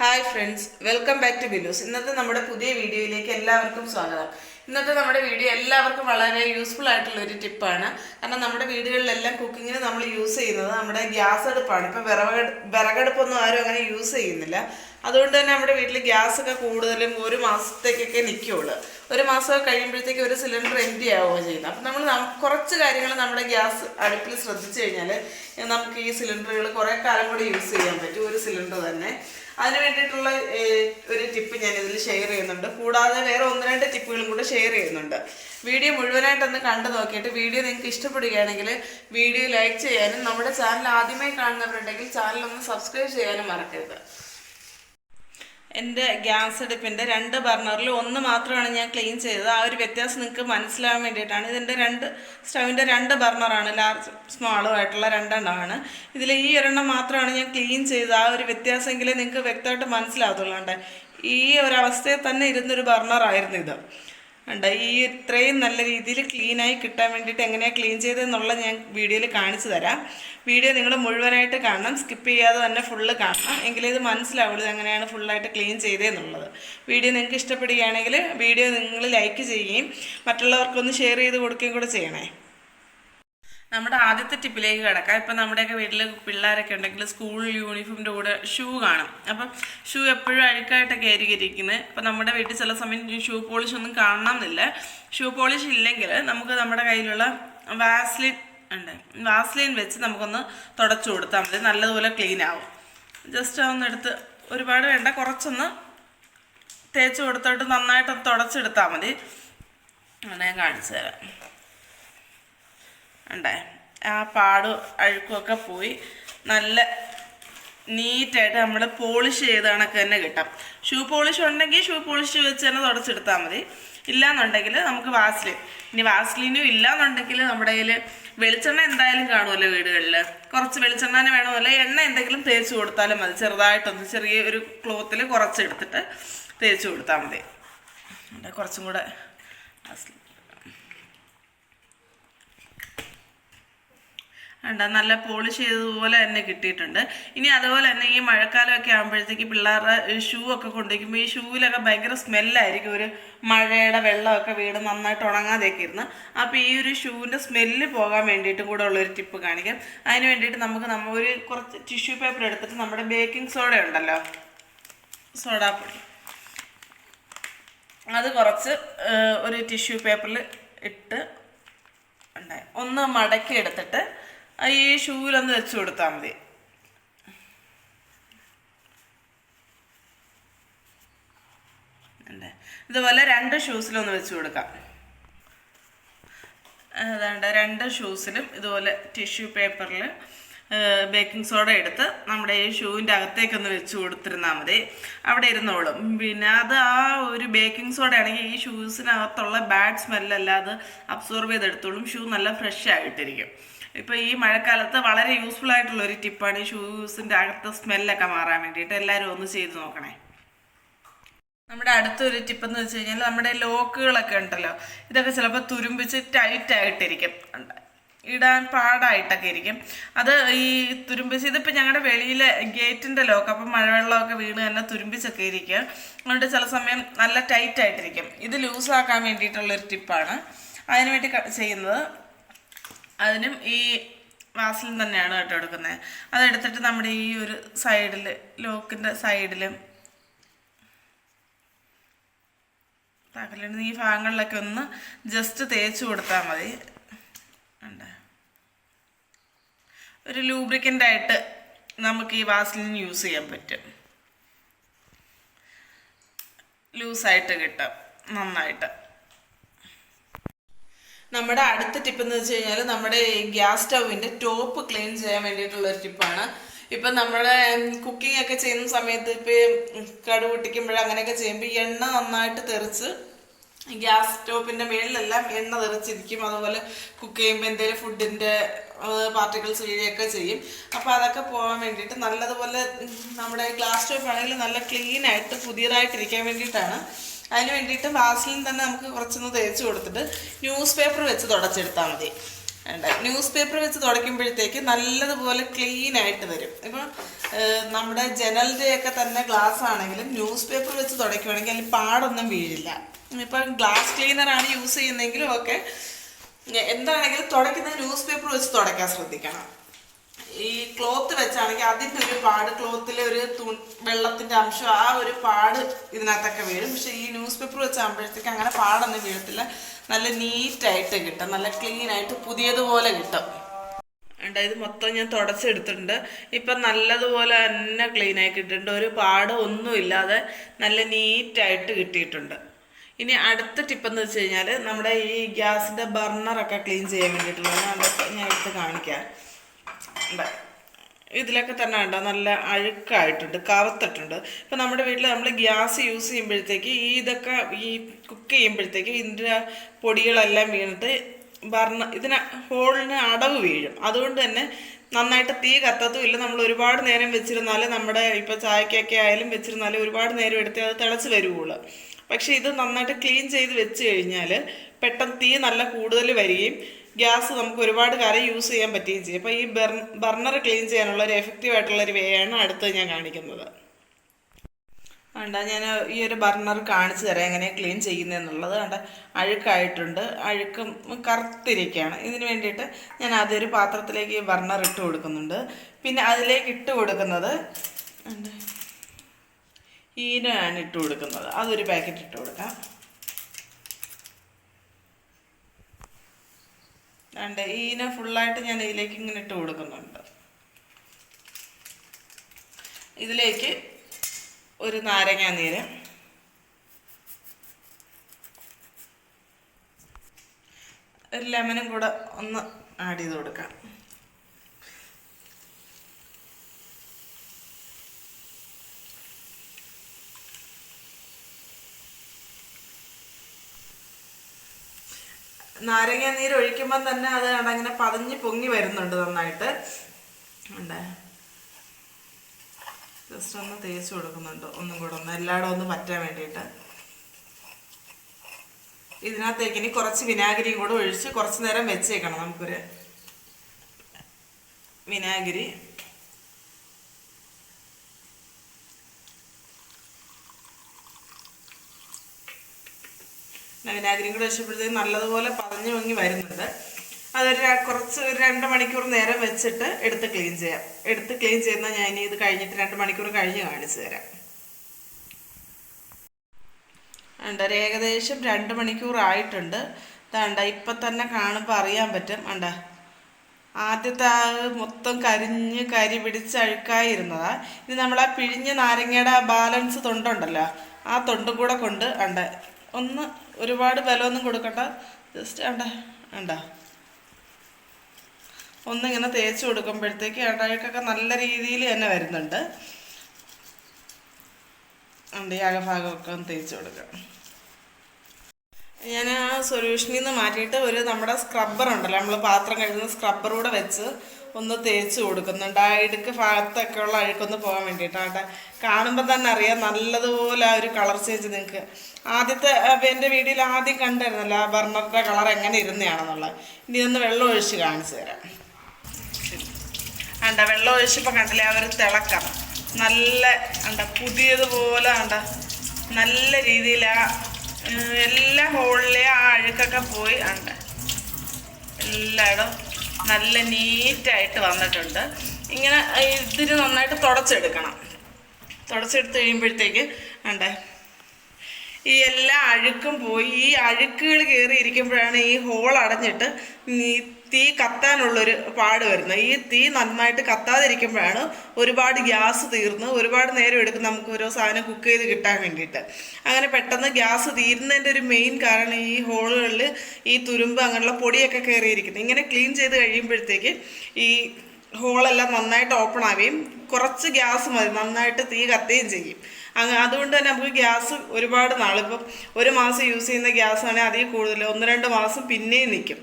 Hi friends welcome back to ബിലൂസ് ഇന്നത്തെ നമ്മുടെ പുതിയ വീഡിയോയിലേക്ക് എല്ലാവർക്കും സ്വാഗതം. ഇന്നത്തെ നമ്മുടെ വീഡിയോ എല്ലാവർക്കും വളരെ യൂസ്ഫുൾ ആയിട്ടുള്ള ഒരു ടിപ്പാണ് കാരണം നമ്മുടെ വീടുകളിലെല്ലാം കുക്കിങ്ങിന് നമ്മൾ യൂസ് ചെയ്യുന്നത് നമ്മുടെ ഗ്യാസ് അടുപ്പാണ്. ഇപ്പം വിറക് വിറകടുപ്പൊന്നും ആരും അങ്ങനെ യൂസ് ചെയ്യുന്നില്ല. അതുകൊണ്ട് തന്നെ നമ്മുടെ വീട്ടിൽ ഗ്യാസ് ഒക്കെ കൂടുതലും ഒരു മാസത്തേക്കൊക്കെ നിൽക്കുകയുള്ളൂ ഒരു മാസമൊക്കെ കഴിയുമ്പോഴത്തേക്ക് ഒരു സിലിണ്ടർ എന്റി ആവുകയോ ചെയ്യുന്നത് അപ്പം നമ്മൾ കുറച്ച് കാര്യങ്ങൾ നമ്മുടെ ഗ്യാസ് അടുപ്പിൽ ശ്രദ്ധിച്ചു കഴിഞ്ഞാൽ നമുക്ക് ഈ സിലിണ്ടറുകൾ കുറേ കാലം കൂടി യൂസ് ചെയ്യാൻ പറ്റും. ഒരു സിലിണ്ടർ തന്നെ. അതിന് വേണ്ടിയിട്ടുള്ള ഒരു ടിപ്പ് ഞാൻ ഇതിൽ ഷെയർ ചെയ്യുന്നുണ്ട്. കൂടാതെ വേറെ ഒന്ന് രണ്ട് ടിപ്പുകളും കൂടെ ഷെയർ ചെയ്യുന്നുണ്ട്. വീഡിയോ മുഴുവനായിട്ടൊന്ന് കണ്ടു നോക്കിയിട്ട് വീഡിയോ നിങ്ങൾക്ക് ഇഷ്ടപ്പെടുകയാണെങ്കിൽ വീഡിയോ ലൈക്ക് ചെയ്യാനും നമ്മുടെ ചാനൽ ആദ്യമായി കാണുന്നവരുണ്ടെങ്കിൽ ചാനൽ ഒന്ന് സബ്സ്ക്രൈബ് ചെയ്യാനും മറക്കരുത്. എന്റെ ഗ്യാസ് അടുപ്പിന്റെ രണ്ട് ബർണറിൽ ഒന്ന് മാത്രമാണ് ഞാൻ ക്ലീൻ ചെയ്തത്. ആ ഒരു വ്യത്യാസം നിങ്ങൾക്ക് മനസ്സിലാവാൻ വേണ്ടിയിട്ടാണ്. ഇതിന്റെ രണ്ട് സ്റ്റൗവിന്റെ രണ്ട് ബർണറാണ്. ലാർജ് സ്മോളും ആയിട്ടുള്ള രണ്ടെണ്ണമാണ്. ഇതിൽ ഈ ഒരെണ്ണം മാത്രമാണ് ഞാൻ ക്ലീൻ ചെയ്തത്. ആ ഒരു വ്യത്യാസമെങ്കിലേ നിങ്ങൾക്ക് വ്യക്തമായിട്ട് മനസ്സിലാകത്തുള്ളൂ. കണ്ടേ? ഈ ഒരവസ്ഥയിൽ തന്നെ ഇരുന്നൊരു ബർണറായിരുന്നു ഇത്. ഉണ്ട് ഈ ഇത്രയും നല്ല രീതിയിൽ ക്ലീനായി കിട്ടാൻ വേണ്ടിയിട്ട് എങ്ങനെയാണ് ക്ലീൻ ചെയ്തതെന്നുള്ളത് ഞാൻ വീഡിയോയിൽ കാണിച്ചു തരാം. വീഡിയോ നിങ്ങൾ മുഴുവനായിട്ട് കാണണം സ്കിപ്പ് ചെയ്യാതെ തന്നെ ഫുള്ള് കാണണം. എങ്കിലേ ഇത് മനസ്സിലാവുള്ളൂ എങ്ങനെയാണ് ഫുള്ളായിട്ട് ക്ലീൻ ചെയ്തതെന്നുള്ളത് വീഡിയോ നിങ്ങൾക്ക് ഇഷ്ടപ്പെടുകയാണെങ്കിൽ വീഡിയോ നിങ്ങൾ ലൈക്ക് ചെയ്യുകയും മറ്റുള്ളവർക്കൊന്ന് ഷെയർ ചെയ്ത് കൊടുക്കുകയും കൂടെ ചെയ്യണേ. നമ്മുടെ ആദ്യത്തെ ടിപ്പിലേക്ക് കിടക്കാം. ഇപ്പം നമ്മുടെയൊക്കെ വീട്ടിൽ പിള്ളേരൊക്കെ ഉണ്ടെങ്കിൽ സ്കൂൾ യൂണിഫോമിന്റെ കൂടെ ഷൂ കാണും. അപ്പം ഷൂ എപ്പോഴും അഴുക്കായിട്ടൊക്കെ ആയിരിക്കും. ഇരിക്കുന്നത് അപ്പം നമ്മുടെ വീട്ടിൽ ചില സമയം ഷൂ പോളിഷ് ഒന്നും കാണണമെന്നില്ല. ഷൂ പോളിഷ് ഇല്ലെങ്കിൽ നമുക്ക് നമ്മുടെ കയ്യിലുള്ള വാസ്ലിൻ ഉണ്ട്. വാസ്ലിൻ വെച്ച് നമുക്കൊന്ന് തുടച്ചു കൊടുത്താൽ മതി. നല്ലതുപോലെ ക്ലീൻ ആവും. ജസ്റ്റ് ഒന്നെടുത്ത് ഒരുപാട് വേണ്ട. കുറച്ചൊന്ന് തേച്ച് കൊടുത്തിട്ട് നന്നായിട്ട് തുടച്ചെടുത്താൽ മതി. അങ്ങനെ ഞാൻ കാണിച്ചു തരാം. ഉണ്ടേ ആ പാടും അഴുക്കുമൊക്കെ പോയി. നല്ല നീറ്റായിട്ട് നമ്മൾ പോളിഷ് ചെയ്ത കണക്ക് തന്നെ കിട്ടും. ഷൂ പോളിഷ് ഉണ്ടെങ്കിൽ ഷൂ പോളിഷ് വെച്ച് തന്നെ തുടച്ചെടുത്താൽ മതി. ഇല്ലാന്നുണ്ടെങ്കിൽ നമുക്ക് വാസ്ലിൻ ഇനി വാസ്ലിനും ഇല്ലാന്നുണ്ടെങ്കിൽ നമ്മുടെ കയ്യിൽ വെളിച്ചെണ്ണ എന്തായാലും കാണുമല്ലോ വീടുകളിൽ കുറച്ച് വെളിച്ചെണ്ണ വേണമല്ലോ. എണ്ണ എന്തെങ്കിലും തേച്ച് കൊടുത്താലും മതി. ചെറുതായിട്ടൊന്ന് ചെറിയ ഒരു ക്ലോത്തിൽ കുറച്ചെടുത്തിട്ട് തേച്ച് കൊടുത്താൽ മതി. കുറച്ചും കൂടെ വാസ്ലിൻ ഉണ്ട് നല്ല പോളിഷ് ചെയ്തതുപോലെ തന്നെ കിട്ടിയിട്ടുണ്ട്. ഇനി അതുപോലെ തന്നെ ഈ മഴക്കാലമൊക്കെ ആകുമ്പോഴത്തേക്ക് പിള്ളേരുടെ ഷൂ ഒക്കെ കൊണ്ടുവയ്ക്കുമ്പോൾ ഈ ഷൂവിലൊക്കെ ഭയങ്കര സ്മെല്ലായിരിക്കും ഒരു മഴയുടെ വെള്ളമൊക്കെ വീട് നന്നായിട്ട് ഉണങ്ങാതെയൊക്കെ ഇരുന്ന് അപ്പോൾ ഈ ഒരു ഷൂവിന്റെ സ്മെല്ല് പോകാൻ വേണ്ടിയിട്ട് കൂടെ ഉള്ളൊരു ടിപ്പ് കാണിക്കാം. അതിന് വേണ്ടിയിട്ട് നമുക്ക് നമ്മൾ ഒരു കുറച്ച് ടിഷ്യൂ പേപ്പർ എടുത്തിട്ട് നമ്മുടെ ബേക്കിംഗ് സോഡ ഉണ്ടല്ലോ? സോഡാപ്പൊടി അത് കുറച്ച് ഒരു ടിഷ്യൂ പേപ്പറിൽ ഇട്ട് ഉണ്ടായി. ഒന്ന് മടക്കി എടുത്തിട്ട് ഈ ഷൂവിലൊന്ന് വെച്ച് കൊടുത്താൽ മതി. ഇതുപോലെ രണ്ട് ഷൂസിലൊന്ന് വെച്ച് കൊടുക്കാം. അതാണ്ട് രണ്ട് ഷൂസിലും ഇതുപോലെ ടിഷ്യൂ പേപ്പറിൽ ബേക്കിംഗ് സോഡ എടുത്ത് നമ്മുടെ ഈ ഷൂവിന്റെ അകത്തേക്കൊന്ന് വെച്ച് കൊടുത്തിരുന്നാൽ മതി. അവിടെ ഇരുന്നോളും. പിന്നെ അത് ആ ഒരു ബേക്കിംഗ് സോഡ ആണെങ്കിൽ ഈ ഷൂസിനകത്തുള്ള ബാഡ് സ്മെല്ലെല്ലാം അത് അബ്സോർബ് ചെയ്തെടുത്തോളും. ഷൂ നല്ല ഫ്രഷ് ആയിട്ടിരിക്കും. ഇപ്പോൾ ഈ മഴക്കാലത്ത് വളരെ യൂസ്ഫുൾ ആയിട്ടുള്ള ഒരു ടിപ്പാണ് ഈ ഷൂസിന്റെ അകത്തെ സ്മെല്ലൊക്കെ മാറാൻ വേണ്ടിയിട്ട് എല്ലാവരും ഒന്ന് ചെയ്ത് നോക്കണേ. നമ്മുടെ അടുത്തൊരു ടിപ്പ് എന്ന് വെച്ച് കഴിഞ്ഞാൽ നമ്മുടെ ലോക്കുകളൊക്കെ ഉണ്ടല്ലോ ഇതൊക്കെ ചിലപ്പോൾ തുരുമ്പിച്ച് ടൈറ്റ് ആയിട്ടിരിക്കും. ഇടാൻ പാടായിട്ടൊക്കെ ഇരിക്കും. അത് ഈ തുരുമ്പിച്ച് ഇതിപ്പോൾ ഞങ്ങളുടെ വെളിയിലെ ഗേറ്റിന്റെ ലോക്ക് അപ്പം മഴവെള്ളമൊക്കെ വീണ് തന്നെ തുരുമ്പിച്ചൊക്കെ ഇരിക്കുക അതുകൊണ്ട് ചില സമയം നല്ല ടൈറ്റ് ആയിട്ടിരിക്കും. ഇത് ലൂസാക്കാൻ വേണ്ടിയിട്ടുള്ളൊരു ടിപ്പാണ് അതിനുവേണ്ടി ചെയ്യുന്നത് അതിനും ഈ വാസലിൻ തന്നെയാണ് കേട്ടോ എടുക്കുന്നത്. അതെടുത്തിട്ട് നമ്മുടെ ഈ ഒരു സൈഡിൽ ലോക്കിന്റെ സൈഡിൽ പകലിന് ഈ ഭാഗങ്ങളിലൊക്കെ ഒന്ന് ജസ്റ്റ് തേച്ച് കൊടുത്താൽ മതി. ഒരു ലൂബ്രിക്കന്റ് ആയിട്ട് നമുക്ക് ഈ വാസലിൻ യൂസ് ചെയ്യാൻ പറ്റും. ലൂസായിട്ട് കിട്ടും. നന്നായിട്ട്. നമ്മുടെ അടുത്ത ടിപ്പ് എന്ന് വെച്ച് കഴിഞ്ഞാൽ നമ്മുടെ ഗ്യാസ് സ്റ്റൗവിന്റെ ടോപ്പ് ക്ലീൻ ചെയ്യാൻ വേണ്ടിയിട്ടുള്ള ഒരു ടിപ്പാണ് ഇപ്പം നമ്മുടെ കുക്കിംഗ് ഒക്കെ ചെയ്യുന്ന സമയത്ത് ഇപ്പം കടു പൊട്ടിക്കുമ്പോൾ അങ്ങനെയൊക്കെ ചെയ്യുമ്പോൾ എണ്ണ നന്നായിട്ട് തെറിച്ച് ഗ്യാസ് സ്റ്റോപ്പിന്റെ മേളിലെല്ലാം എണ്ണ തെറിച്ചിരിക്കും. അതുപോലെ കുക്ക് ചെയ്യുമ്പോൾ എന്തെങ്കിലും ഫുഡിന്റെ പാർട്ടിക്കിൾസ് വീഴുകയൊക്കെ ചെയ്യും. അപ്പോൾ അതൊക്കെ പോകാൻ വേണ്ടിയിട്ട് നല്ലതുപോലെ നമ്മുടെ ഗ്ലാസ് സ്റ്റോപ്പ് ആണെങ്കിൽ നല്ല ക്ലീൻ ആയിട്ട് പുതിയതായിട്ടിരിക്കാൻ വേണ്ടിയിട്ടാണ്. അതിന് വേണ്ടിയിട്ട് വാസലിൻ തന്നെ നമുക്ക് കുറച്ചൊന്ന് തേച്ച് കൊടുത്തിട്ട് ന്യൂസ് പേപ്പർ വെച്ച് തുടച്ചെടുത്താൽ മതി. ന്യൂസ് പേപ്പർ വെച്ച് തുടയ്ക്കുമ്പോഴത്തേക്ക് നല്ലതുപോലെ ക്ലീൻ ആയിട്ട് വരും. ഇപ്പം നമ്മുടെ ജനലിന്റെയൊക്കെ തന്നെ ഗ്ലാസ് ആണെങ്കിലും ന്യൂസ് പേപ്പർ വെച്ച് തുടയ്ക്കുവാണെങ്കിൽ അതിൽ പാടൊന്നും വീഴില്ല. ഇപ്പം ഗ്ലാസ് ക്ലീനറാണ് യൂസ് ചെയ്യുന്നതെങ്കിലും ഒക്കെ എന്താണെങ്കിലും തുടയ്ക്കുന്ന ന്യൂസ് പേപ്പർ വെച്ച് തുടയ്ക്കാൻ ശ്രദ്ധിക്കണം. ഈ ക്ലോത്ത് വെച്ചാണെങ്കിൽ അതിന്റെ ഒരു പാട് ക്ലോത്തിലെ ഒരു തു വെള്ളത്തിന്റെ അംശം ആ ഒരു പാട് ഇതിനകത്തൊക്കെ വീഴും. പക്ഷേ ഈ ന്യൂസ് പേപ്പർ വെച്ചാകുമ്പോഴത്തേക്ക് അങ്ങനെ പാടൊന്നും വീഴത്തില്ല. നല്ല നീറ്റായിട്ട് കിട്ടും. നല്ല ക്ലീൻ ആയിട്ട് പുതിയതുപോലെ കിട്ടും. ഇത് മൊത്തം ഞാൻ തുടച്ചെടുത്തിട്ടുണ്ട്. ഇപ്പം നല്ലതുപോലെ തന്നെ ക്ലീൻ ആയി കിട്ടിയിട്ടുണ്ട്. ഒരു പാട് ഒന്നുമില്ലാതെ നല്ല നീറ്റായിട്ട് കിട്ടിയിട്ടുണ്ട്. ഇനി അടുത്ത ടിപ്പെന്ന് വെച്ച് കഴിഞ്ഞാൽ നമ്മുടെ ഈ ഗ്യാസിന്റെ ബർണറൊക്കെ ക്ലീൻ ചെയ്യാൻ വേണ്ടിയിട്ടുള്ളത് ഞാൻ അതൊക്കെ ഞാൻ എടുത്ത് കാണിക്കാം. ഇതിലൊക്കെ തന്നെ ഉണ്ടോ നല്ല അഴുക്കായിട്ടുണ്ട് കറുത്തിട്ടുണ്ട്. ഇപ്പം നമ്മുടെ വീട്ടിൽ നമ്മൾ ഗ്യാസ് യൂസ് ചെയ്യുമ്പോഴത്തേക്ക് ഈ ഇതൊക്കെ ഈ കുക്ക് ചെയ്യുമ്പോഴത്തേക്ക് ഇതിന്റെ പൊടികളെല്ലാം വീണിട്ട് ഭരണ ഇതിന് ഹോളിന് അടവ് വീഴും. അതുകൊണ്ട് തന്നെ നന്നായിട്ട് തീ കത്തത്തും ഇല്ല നമ്മൾ ഒരുപാട് നേരം വെച്ചിരുന്നാൽ നമ്മുടെ ഇപ്പോൾ ചായക്കൊക്കെ ആയാലും വെച്ചിരുന്നാൽ ഒരുപാട് നേരം എടുത്തേ അത് തിളച്ച് വരുവുള്ളൂ. പക്ഷേ ഇത് നന്നായിട്ട് ക്ലീൻ ചെയ്ത് വെച്ച് കഴിഞ്ഞാൽ പെട്ടെന്ന് തീ നല്ല കൂടുതൽ വരികയും ഗ്യാസ് നമുക്ക് ഒരുപാട് കാലം യൂസ് ചെയ്യാൻ പറ്റുകയും ചെയ്യും. അപ്പോൾ ഈ ബർ ബർണർ ക്ലീൻ ചെയ്യാനുള്ള ഒരു എഫക്റ്റീവ് ആയിട്ടുള്ള ഒരു വേ ആണ് അടുത്ത് ഞാൻ കാണിക്കുന്നത്. വേണ്ട ഞാൻ ഈ ഒരു ബർണർ കാണിച്ചു തരാം എങ്ങനെയാണ് ക്ലീൻ ചെയ്യുന്നതെന്നുള്ളത്. വേണ്ട അഴുക്കായിട്ടുണ്ട്. അഴുക്കും കറുത്തിരിക്കുകയാണ്. ഇതിന് വേണ്ടിയിട്ട് ഞാൻ അതൊരു പാത്രത്തിലേക്ക് ഈ ബർണർ ഇട്ട് കൊടുക്കുന്നുണ്ട്. പിന്നെ അതിലേക്ക് ഇട്ട് കൊടുക്കുന്നത് ഈനോ ആണ് ഇട്ട് കൊടുക്കുന്നത്. അതൊരു പാക്കറ്റ് ഇട്ട് കൊടുക്കാം. വേണ്ട ഈന ഫുള്ളായിട്ട് ഞാൻ ഇതിലേക്ക് ഇങ്ങനെ ഇട്ട് കൊടുക്കുന്നുണ്ട്. ഇതിലേക്ക് ഒരു നാരങ്ങ നീര്. ഒരു ലെമനും കൂടെ ഒന്ന് ആഡ് ചെയ്ത് കൊടുക്കാം. നാരങ്ങ നീര് ഒഴിക്കുമ്പം തന്നെ അത് അങ്ങനെ പതഞ്ഞ് പൊങ്ങി വരുന്നുണ്ട് നന്നായിട്ട്. ഉണ്ട് ജസ്റ്റ് ഒന്ന് തേച്ച് കൊടുക്കുന്നുണ്ട് ഒന്നും കൂടെ ഒന്ന്. എല്ലായിടും ഒന്ന് പറ്റാൻ വേണ്ടിയിട്ട്. ഇതിനകത്തേക്ക് ഇനി കുറച്ച് വിനാഗിരിയും കൂടെ ഒഴിച്ച് കുറച്ച് നേരം വെച്ചേക്കണം നമുക്കൊരു വിനാഗിരി. വിനാഗിരിയും കൂടെ വെച്ചപ്പോഴത്തേക്ക് നല്ലതുപോലെ പതഞ്ഞു പൊങ്ങി വരുന്നുണ്ട്. അതൊരു കുറച്ച് ഒരു രണ്ട് മണിക്കൂർ നേരം വെച്ചിട്ട് എടുത്ത് ക്ലീൻ ചെയ്യാം. എടുത്ത് ക്ലീൻ ചെയ്യുന്ന ഞാൻ ഇനി ഇത് കഴിഞ്ഞിട്ട് രണ്ട് മണിക്കൂർ കഴിഞ്ഞ് കാണിച്ചു തരാം. ഉണ്ട് ഏകദേശം രണ്ട് മണിക്കൂർ ആയിട്ടുണ്ട്. ഇതാണ്ട ഇപ്പം തന്നെ കാണുമ്പോൾ അറിയാൻ പറ്റും. അണ്ട ആദ്യത്തെ ആ മൊത്തം കരിഞ്ഞ് കരി പിടിച്ച് അഴുക്കായിരുന്നതാ. ഇനി നമ്മൾ ആ പിഴിഞ്ഞ നാരങ്ങയുടെ ബാലൻസ് തൊണ്ടുണ്ടല്ലോ ആ തൊണ്ടും കൂടെ കൊണ്ട് അണ്ട ഒന്ന് ഒരുപാട് ബലമൊന്നും കൊടുക്കണ്ട. ജസ്റ്റ് അണ്ട അണ്ട ഒന്നിങ്ങനെ തേച്ച് കൊടുക്കുമ്പോഴത്തേക്ക് അഴുക്കൊക്കെ നല്ല രീതിയിൽ തന്നെ വരുന്നുണ്ട്. ഉണ്ട് ഈ അകഭാഗമൊക്കെ ഒന്ന് തേച്ച് കൊടുക്കാം. ഞാൻ ആ സൊല്യൂഷനിൽ നിന്ന് മാറ്റിയിട്ട് ഒരു നമ്മുടെ സ്ക്രബ്ബർ ഉണ്ടല്ലോ നമ്മൾ പാത്രം കഴുകുന്ന സ്ക്രബ്ബർ കൂടെ വെച്ച് ഒന്ന് തേച്ച് കൊടുക്കുന്നുണ്ട് ആ ഇടുക്ക് ഭാഗത്തൊക്കെ ഉള്ള അഴുക്കൊന്ന് പോകാൻ വേണ്ടിയിട്ടാണ് കാണുമ്പോൾ തന്നെ അറിയാം നല്ലതുപോലെ ആ ഒരു കളർ ചേഞ്ച് നിങ്ങൾക്ക് ആദ്യത്തെ എന്റെ വീഡിയോയിൽ ആദ്യം കണ്ടായിരുന്നല്ലോ ആ ബർണറിന്റെ കളർ എങ്ങനെ ഇരുന്നതാണെന്നുള്ളത്. ഇനി ഒന്ന് വെള്ളം ഒഴിച്ച് കാണിച്ചു തരാം. അണ്ട വെള്ളം ഒഴിച്ചപ്പോൾ കണ്ടില്ലേ ആ ഒരു തിളക്കം. നല്ല അണ്ട പുതിയതുപോലെ അണ്ട നല്ല രീതിയിൽ ആ എല്ലാ ഹോളിലെ ആ അഴുക്കൊക്കെ പോയി അണ്ട എല്ലായിടും നല്ല നീറ്റായിട്ട് വന്നിട്ടുണ്ട്. ഇങ്ങനെ ഇതിന് നന്നായിട്ട് തുടച്ചെടുക്കണം. തുടച്ചെടുത്ത് കഴിയുമ്പോഴത്തേക്ക് അണ്ടേ ഈ എല്ലാ അഴുക്കും പോയി ഈ അഴുക്കുകൾ കയറി ഇരിക്കുമ്പോഴാണ് ഈ ഹോൾ അടഞ്ഞിട്ട് ഈ തീ കത്താനുള്ളൊരു പാട് വരുന്നത്. ഈ തീ നന്നായിട്ട് കത്താതിരിക്കുമ്പോഴാണ് ഒരുപാട് ഗ്യാസ് തീർന്ന് ഒരുപാട് നേരം എടുക്കും നമുക്ക് ഓരോ സാധനം കുക്ക് ചെയ്ത് കിട്ടാൻ വേണ്ടിയിട്ട്. അങ്ങനെ പെട്ടെന്ന് ഗ്യാസ് തീരുന്നതിന്റെ ഒരു മെയിൻ കാരണം ഈ ഹോളുകളിൽ ഈ തുരുമ്പ് അങ്ങനെയുള്ള പൊടിയൊക്കെ കയറിയിരിക്കുന്നത് ഇങ്ങനെ ക്ലീൻ ചെയ്ത് കഴിയുമ്പോഴത്തേക്ക് ഈ ഹോളെല്ലാം നന്നായിട്ട് ഓപ്പൺ ആവുകയും കുറച്ച് ഗ്യാസ് മതി നന്നായിട്ട് തീ കത്തുകയും ചെയ്യും. അതുകൊണ്ട് തന്നെ നമുക്ക് ഗ്യാസ് ഒരുപാട് നാളിപ്പം ഒരു മാസം യൂസ് ചെയ്യുന്ന ഗ്യാസ് ആണെങ്കിൽ അതിൽ കൂടുതൽ ഒന്ന് രണ്ട് മാസം പിന്നെയും നിൽക്കും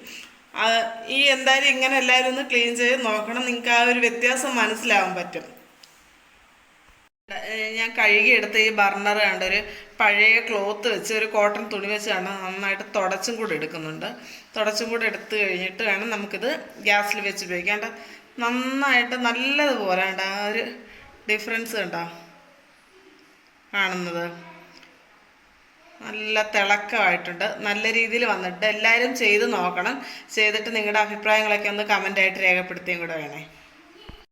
ഈ എന്തായാലും ഇങ്ങനെ എല്ലാവരും ഒന്ന് ക്ലീൻ ചെയ്ത് നോക്കണം. നിങ്ങൾക്ക് ആ ഒരു വ്യത്യാസം മനസ്സിലാവാൻ പറ്റും. ഞാൻ കഴുകിയെടുത്ത ഈ ബർണർ കണ്ട ഒരു പഴയ ക്ലോത്ത് വെച്ച് ഒരു കോട്ടൺ തുണി വെച്ചാണ് നന്നായിട്ട് തുടച്ചും കൂടെ എടുക്കുന്നുണ്ട്. തുടച്ചും കൂടെ എടുത്ത് കഴിഞ്ഞിട്ട് വേണം നമുക്കിത് ഗ്യാസിൽ വെച്ച് ഉപയോഗിക്കാണ്ട് നന്നായിട്ട് നല്ലതുപോലെ ഉണ്ട് ആ ഒരു ഡിഫറൻസ് കണ്ടോ? കാണുന്നത്. നല്ല തിളക്കമായിട്ടുണ്ട്. നല്ല രീതിയിൽ വന്നിട്ടുണ്ട്. എല്ലാവരും ചെയ്ത് നോക്കണം. ചെയ്തിട്ട് നിങ്ങളുടെ അഭിപ്രായങ്ങളൊക്കെ ഒന്ന് കമന്റായിട്ട് രേഖപ്പെടുത്തിയും കൂടെ വേണേ.